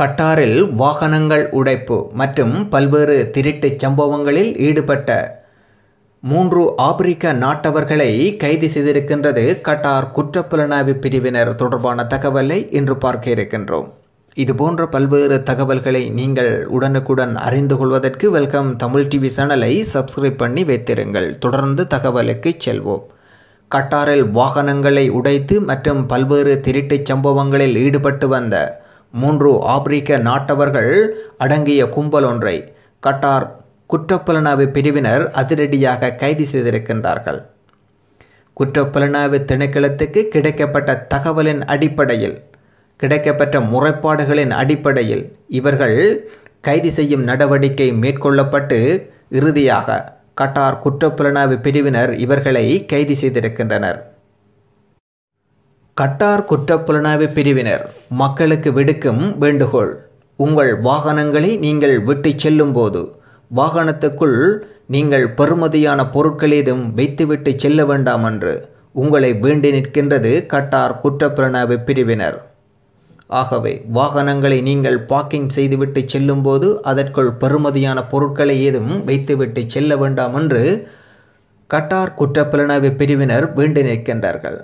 கட்டாரில் வாகனங்கள் உடைப்பு மற்றும் பல்வேறு திருட்டுச் சம்பவங்களில் ஈடுபட்ட மூன்று ஆப்பிரிக்க நாட்டவர்களை கைது செய்திருக்கின்றது கட்டார் குற்றப்புலனாய்வு பிரிவினர் தொடர்பான தகவலை இன்று பார்க்க இருக்கின்றோம். இதுபோன்ற பல்வேறு தகவல்களை நீங்கள் உடனுக்குடன் அறிந்து கொள்வதற்கு வெல்கம் தமிழ் டிவி சேனலை சப்ஸ்கிரைப் பண்ணி வைத்திருங்கள். தொடர்ந்து தகவலுக்கு செல்வோம். கட்டாரில் வாகனங்களை உடைத்து மற்றும் பல்வேறு திருட்டுச் சம்பவங்களில் ஈடுபட்டு வந்த மூன்று ஆப்பிரிக்க நாட்டவர்கள் அடங்கிய கும்பல் ஒன்றை கட்டார் குற்றப்புலனாய்வு பிரிவினர் அதிரடியாக கைது செய்திருக்கின்றார்கள். குற்றப்புலனாய்வு திணைக்களத்துக்கு கிடைக்கப்பட்ட தகவலின் அடிப்படையில் கிடைக்கப்பட்ட முறைப்பாடுகளின் அடிப்படையில் இவர்கள் கைது செய்யும் நடவடிக்கை மேற்கொள்ளப்பட்டு இறுதியாக கட்டார் குற்றப்புலனாய்வு பிரிவினர் இவர்களை கைது செய்திருக்கின்றனர். கட்டார் குற்றப்புலனாய்வு பிரிவினர் மக்களுக்கு விடுக்கும் வேண்டுகோள். உங்கள் வாகனங்களை நீங்கள் விட்டு செல்லும்போது வாகனத்துக்குள் நீங்கள் பெறுமதியான பொருட்கள் ஏதும் வைத்துவிட்டு செல்ல வேண்டாம் என்று உங்களை வேண்டி நிற்கின்றது கட்டார் குற்றப்புலனாய்வு பிரிவினர். ஆகவே வாகனங்களை நீங்கள் பார்க்கிங் செய்துவிட்டு செல்லும்போது அதற்குள் பெறுமதியான பொருட்களை ஏதும் வைத்துவிட்டு செல்ல வேண்டாம் என்று கட்டார் குற்றப்புலனாய்வு பிரிவினர் வேண்டி நிற்கின்றார்கள்.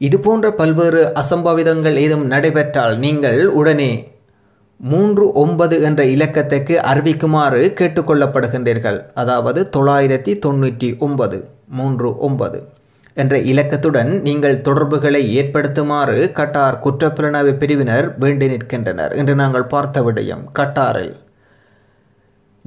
இதுபோன்ற பல்வேறு அசம்பாவிதங்கள் ஏதும் நடைபெற்றால் நீங்கள் உடனே மூன்று ஒன்பது என்ற இலக்கத்துக்கு அறிவிக்குமாறு கேட்டுக்கொள்ளப்படுகின்றீர்கள். அதாவது தொள்ளாயிரத்தி தொண்ணூற்றி ஒன்பது மூன்று ஒன்பது என்ற இலக்கத்துடன் நீங்கள் தொடர்புகளை ஏற்படுத்துமாறு கட்டார் குற்றப்புலனாய்வு பிரிவினர் வேண்டி நிற்கின்றனர். என்று நாங்கள் பார்த்த விடயம் கட்டாரில்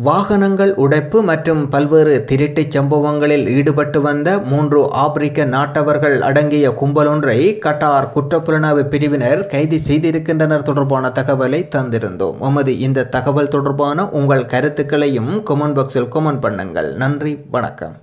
வாகனங்கள் உடைப்பு மற்றும் பல்வேறு திருட்டுச் சம்பவங்களில் ஈடுபட்டு வந்த மூன்று ஆப்பிரிக்க நாட்டவர்கள் அடங்கிய கும்பலொன்றை கட்டார் குற்றப்புலனாய்வு பிரிவினர் கைது செய்திருக்கின்றனர் தொடர்பான தகவலை தந்திருந்தோம். உமது இந்த தகவல் தொடர்பான உங்கள் கருத்துக்களையும் கொமெண்ட் பாக்ஸில் கொமெண்ட் பண்ணுங்கள். நன்றி வணக்கம்.